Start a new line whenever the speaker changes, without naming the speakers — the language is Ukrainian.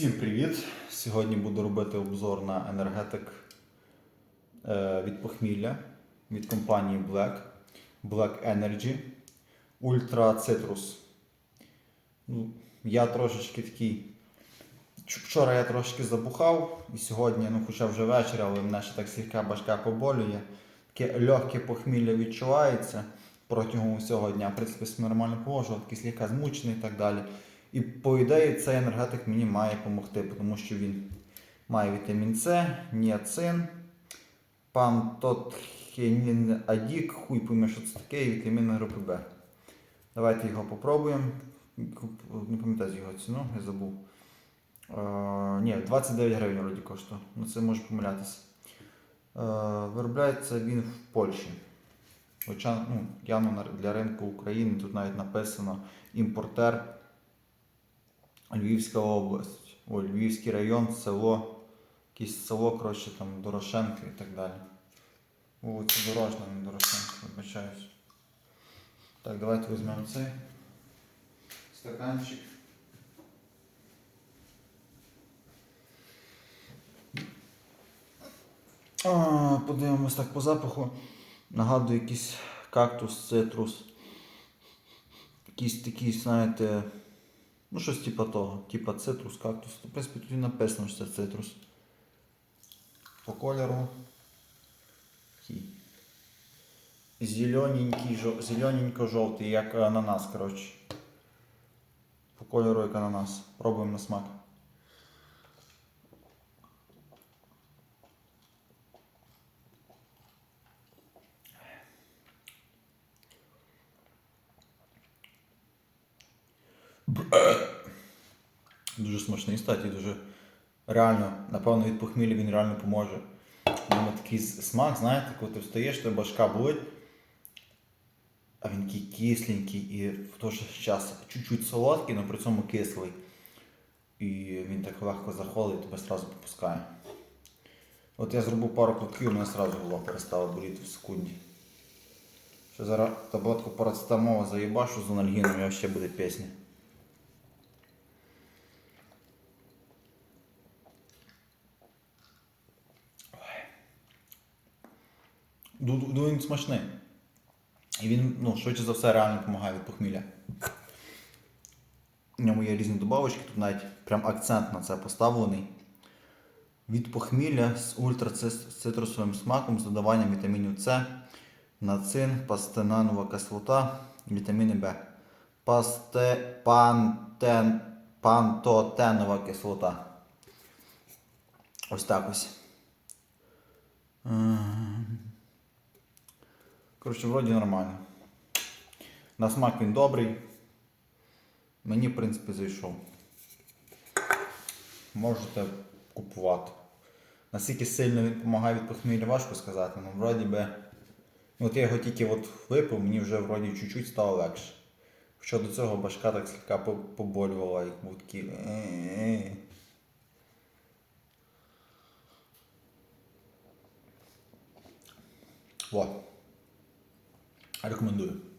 Всім привіт! Сьогодні буду робити обзор на енергетик е, від похмілля від компанії Black Black Energy Ultra Citrus. Ну, я трошечки такий. Вчора я трошки забухав, і сьогодні, ну хоча вже вечір, але мене ще так слегка башка поболює. Таке легке похмілля відчувається протягом всього дня. В принципі, нормально поводжу, такий слегка змучений і так далі. І по ідеї цей енергетик мені має допомогти, тому що він має вітамін С, ніацин, пантотхенін адік, хуй пойме, що це таке, і вітаміни групи Б. Давайте його попробуємо. Не пам'ятаю його ціну, я забув. Е, ні, 29 гривень вроді коштує. Ну це може помилятися. Е, виробляється він в Польщі. Хоча ну, явно для ринку України тут навіть написано імпортер Львівська область. Ой, Львівський район, село, якесь село, коротше, там Дорошенко і так далі. Вулиця Дорожна, не Дорошенко, вибачаюсь. Так, давайте візьмемо цей стаканчик. А, подивимось так по запаху. Нагадую якийсь кактус, цитрус. Якийсь такий, знаєте, ну щось типа того. Типа цитрус, кактус. В принципі, тут і написано, що це цитрус. По кольору. Зелененько-жовтий, як ананас, коротше. По кольору як ананас. Пробуємо на смак. Дуже смачний, статі, дуже реально, напевно, від похмілля він реально поможе. Воно такий смак, знаєте, коли ти встаєш, то башка болить, а він такий кисленький і в той же час чуть-чуть солодкий, але при цьому кислий. І він так легко заходить і тебе одразу попускає. От я зробив пару ковтків, у мене одразу голова перестала боліти в секунді. Що зараз таблетку парацетамола заїбашу з анальгіном, і ще буде пісня. Він смачний. І він, ну, швидше за все, реально допомагає від похмілля. В ньому є різні добавочки, тут навіть прям акцент на це поставлений. Від похмілля з ультрацитрусовим смаком з додаванням вітамінів С, нацин, пастенанова кислота, вітаміни В. Пасте, пантен, пантотенова кислота. Ось так ось. Коротше, вроді нормально. На смак він добрий. Мені, в принципі, зайшов. Можете купувати. Наскільки сильно він допомагає від похмілля, важко сказати. Ну, вроді би. ну, От я його тільки от випив, мені вже вроді чуть-чуть стало легше. Хоча до цього башка так слегка поболювала, як був такий. Во. Rekomendую.